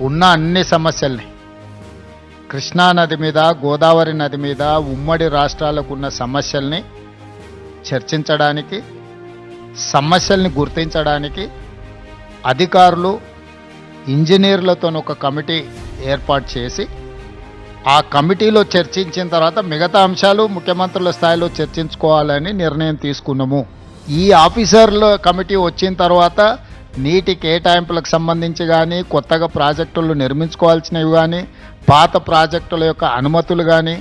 ఉన్న అన్ని సమస్యల్ని. కృష్ణా నది మీద గోదావరి నది మీద ఉమ్మడి రాష్ట్రాలకు ఉన్న సమస్యల్ని చర్చించడానికి సమస్యల్ని గుర్తించడానికి అధికారులు ఇంజనీర్లతో ఒక కమిటీ ఏర్పాటు చేసి ఆ కమిటీలో చర్చించిన తర్వాత మిగతా అంశాలు ముఖ్యమంత్రుల స్థాయిలో చర్చించుకోవాలని నిర్ణయం తీసుకున్నాము. ఈ ఆఫీసర్ల కమిటీ వచ్చిన తర్వాత నీటి కేటాయింపులకు సంబంధించి కానీ కొత్తగా ప్రాజెక్టులు నిర్మించుకోవాల్సినవి కానీ పాత ప్రాజెక్టుల యొక్క అనుమతులు కానీ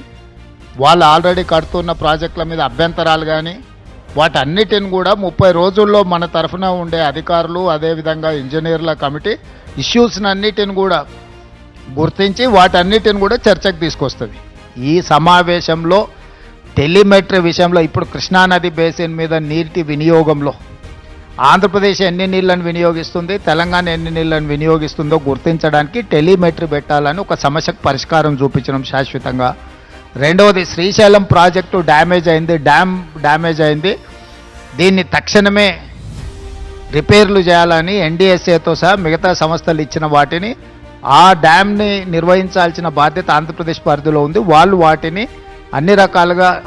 వాళ్ళు ఆల్రెడీ కడుతున్న ప్రాజెక్టుల మీద అభ్యంతరాలు కానీ వాటన్నిటిని కూడా ముప్పై రోజుల్లో మన తరఫున ఉండే అధికారులు అదేవిధంగా ఇంజనీర్ల కమిటీ ఇష్యూస్ని అన్నిటిని కూడా గుర్తించి వాటన్నిటిని కూడా చర్చకు తీసుకొస్తుంది. ఈ సమావేశంలో టెలిమెట్రీ విషయంలో ఇప్పుడు కృష్ణానది బేసిన్ మీద నీటి వినియోగంలో ఆంధ్రప్రదేశ్ ఎన్ని నీళ్ళను వినియోగిస్తుంది తెలంగాణ ఎన్ని నీళ్ళను వినియోగిస్తుందో గుర్తించడానికి టెలిమెట్రీ పెట్టాలని ఒక సమస్యకు పరిష్కారం చూపించడం శాశ్వతంగా. రెండవది శ్రీశైలం ప్రాజెక్టు డ్యామేజ్ అయింది డ్యామ్ డ్యామేజ్ అయింది. దీన్ని తక్షణమే రిపేర్లు చేయాలని ఎన్డీఎస్ఏతో సహా మిగతా సంస్థలు ఇచ్చిన వాటిని ఆ డ్యామ్ని నిర్వహించాల్సిన బాధ్యత ఆంధ్రప్రదేశ్ పరిధిలో ఉంది. వాళ్ళు వాటిని అన్ని రకాలుగా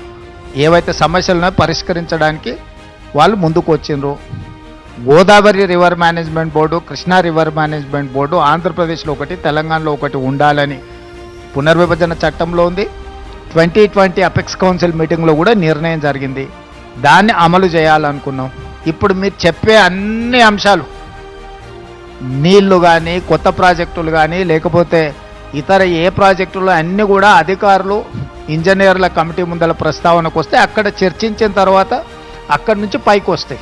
ఏవైతే సమస్యలను పరిష్కరించడానికి వాళ్ళు ముందుకు వచ్చిండ్రు. Godavari river management board Krishna river management board ఆంధ్రప్రదేశ్లో ఒకటి తెలంగాణలో ఒకటి ఉండాలని పునర్విభజన చట్టంలో ఉంది. ట్వంటీ ట్వంటీ అపెక్స్ కౌన్సిల్ మీటింగ్లో కూడా నిర్ణయం జరిగింది. దాన్ని అమలు చేయాలనుకున్నాం. ఇప్పుడు మీరు చెప్పే అన్ని అంశాలు నీళ్ళు కానీ కొత్త ప్రాజెక్టులు కానీ లేకపోతే ఇతర ఏ ప్రాజెక్టులు అన్నీ కూడా అధికారులు ఇంజనీర్ల కమిటీ ముందల ప్రస్తావనకు వస్తే అక్కడ చర్చించిన తర్వాత అక్కడి నుంచి పైకి వస్తాయి.